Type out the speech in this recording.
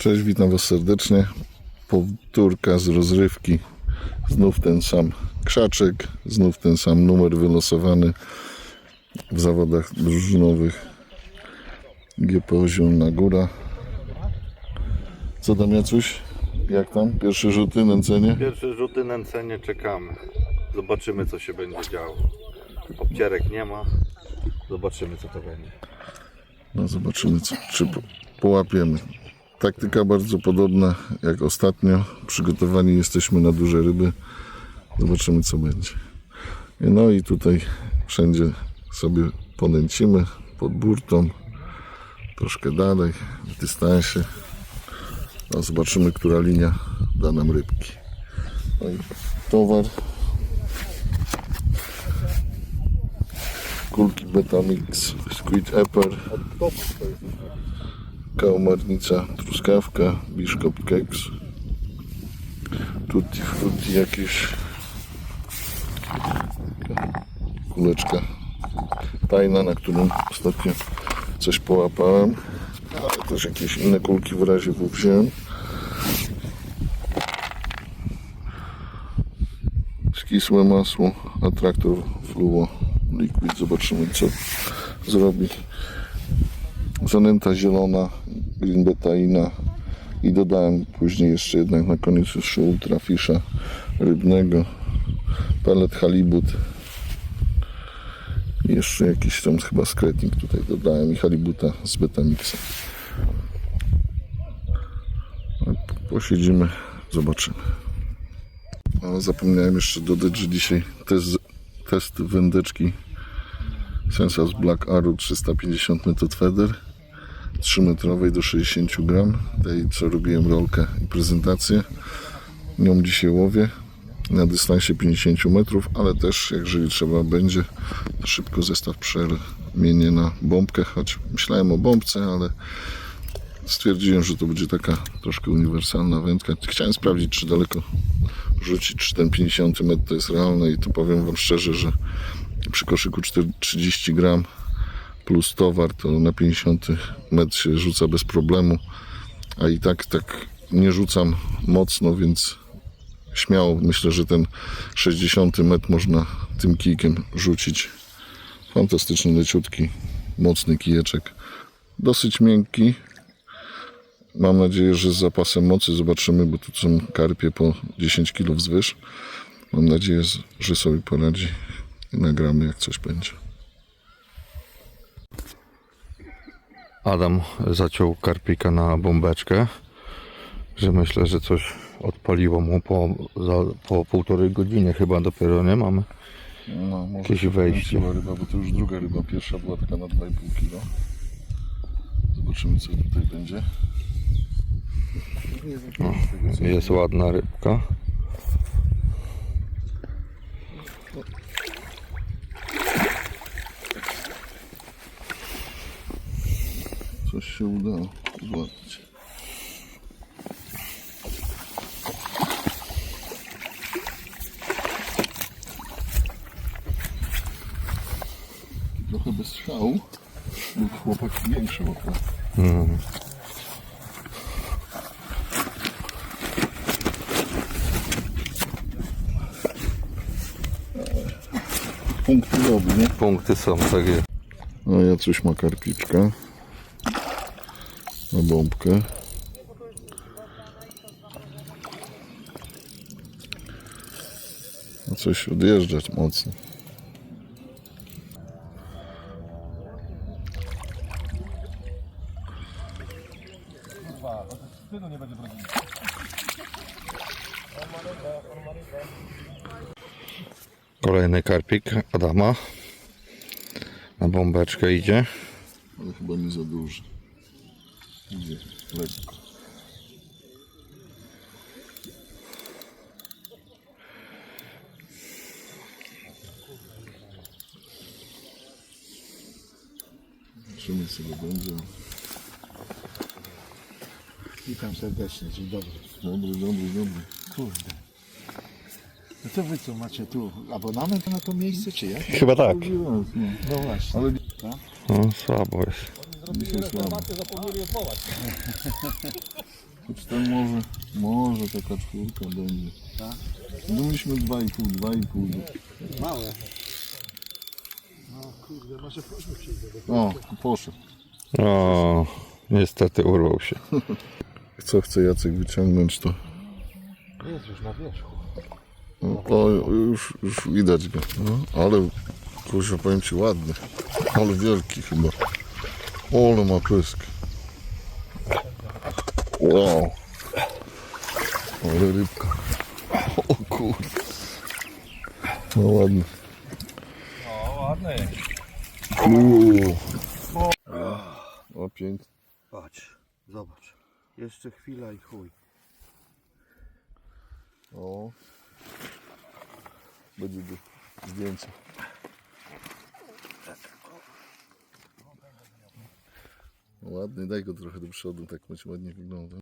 Cześć, witam Was serdecznie. Powtórka z rozrywki. Znów ten sam krzaczek, znów ten sam numer wylosowany w zawodach drużynowych. GPO Zielona Góra. Co tam Jacuś? Jak tam? Pierwsze rzuty, nęcenie? Pierwsze rzuty nęcenie czekamy. Zobaczymy co się będzie działo. Obcierek nie ma. Zobaczymy co to będzie. No zobaczymy, co, czy po, połapiemy. Taktyka bardzo podobna jak ostatnio. Przygotowani jesteśmy na duże ryby. Zobaczymy, co będzie. No i tutaj wszędzie sobie ponęcimy pod burtą. Troszkę dalej, w dystansie. No, zobaczymy, która linia da nam rybki. No i towar. Kulki Betamix, Squid Epper, kałamarnica, truskawka, biszkop keks, tutti frutti jakieś, kuleczka tajna, na którą ostatnio coś połapałem, ale też jakieś inne kulki w razie W wziąłem. Skisłe masło, atraktor fluo liquid, zobaczymy co zrobi zanęta zielona, green betaina i dodałem później jeszcze jednak na koniec jeszcze ultrafisza rybnego, pelet halibut i jeszcze jakiś tam chyba skretnik tutaj dodałem i halibuta z betamixa. Posiedzimy, zobaczymy. Zapomniałem jeszcze dodać, że dzisiaj test, test wędeczki Sensas Black Arrow 350 method feather 3 metrowej do 60 gram. Tej co robiłem rolkę i prezentację. Nią dzisiaj łowię. Na dystansie 50 metrów ale też jeżeli trzeba będzie to szybko zestaw przemienię na bombkę. Choć myślałem o bombce ale stwierdziłem, że to będzie taka troszkę uniwersalna wędka. Chciałem sprawdzić czy daleko rzucić czy ten 50 metr to jest realne i to powiem wam szczerze, że przy koszyku 4 30 gram plus towar to na 50 metr się rzuca bez problemu. A i tak tak nie rzucam mocno więc śmiało myślę, że ten 60 metr można tym kijkiem rzucić. Fantastyczny leciutki mocny kijeczek. Dosyć miękki. Mam nadzieję, że z zapasem mocy zobaczymy, bo tu są karpie po 10 kg wzwyż. Mam nadzieję, że sobie poradzi i nagramy jak coś będzie. Adam zaciął karpika na bombeczkę. Że myślę, że coś odpaliło mu po, za, po półtorej godziny chyba dopiero nie mamy. No, może Jakieś wejście. ryba, bo to już druga ryba, pierwsza była taka na 2,5 kg. Zobaczymy co tutaj będzie. Jest ładna rybka. Coś się udało złapać. Trochę bez. Był chłopak większy. Punkty robi, nie? Punkty są, tak jest. No ja coś ma karpiczka. Na bombkę. No coś odjeżdżać mocno. Kolejny karpik Adama. Na bombeczkę idzie. Ale chyba nie za duży. Idzie lekko. Zobaczymy co to będzie. Witam serdecznie, dzień dobry. Dobry, dobry, dobry. Kurde. No to wy co macie tu abonament na to miejsce, czy jak? Chyba tak. No. No właśnie. Ale No, słabo jest. Dzisiaj słabo. zapomnieli odwołać. Choć tam może, może taka czwórka będzie. Tak? No myśmy 2,5, 2,5. Małe. No kurde, może proszę przyjdzie. O, poszedł. O, niestety urwał się. Co chce Jacek wyciągnąć to? Jest już na wierzchu. No, o, już, już widać go. No, ale kurczę, powiem Ci ładny. Ale wielki chyba. Ole ma pysk. Wow. Ale rybka. O kurde. No ładny. O, ładny. Uuu. O pięknie. Patrz, zobacz. Jeszcze chwila i chuj. O. Będzie do zdjęcia. No ładny, daj go trochę do przodu, tak będzie ładnie wyglądał.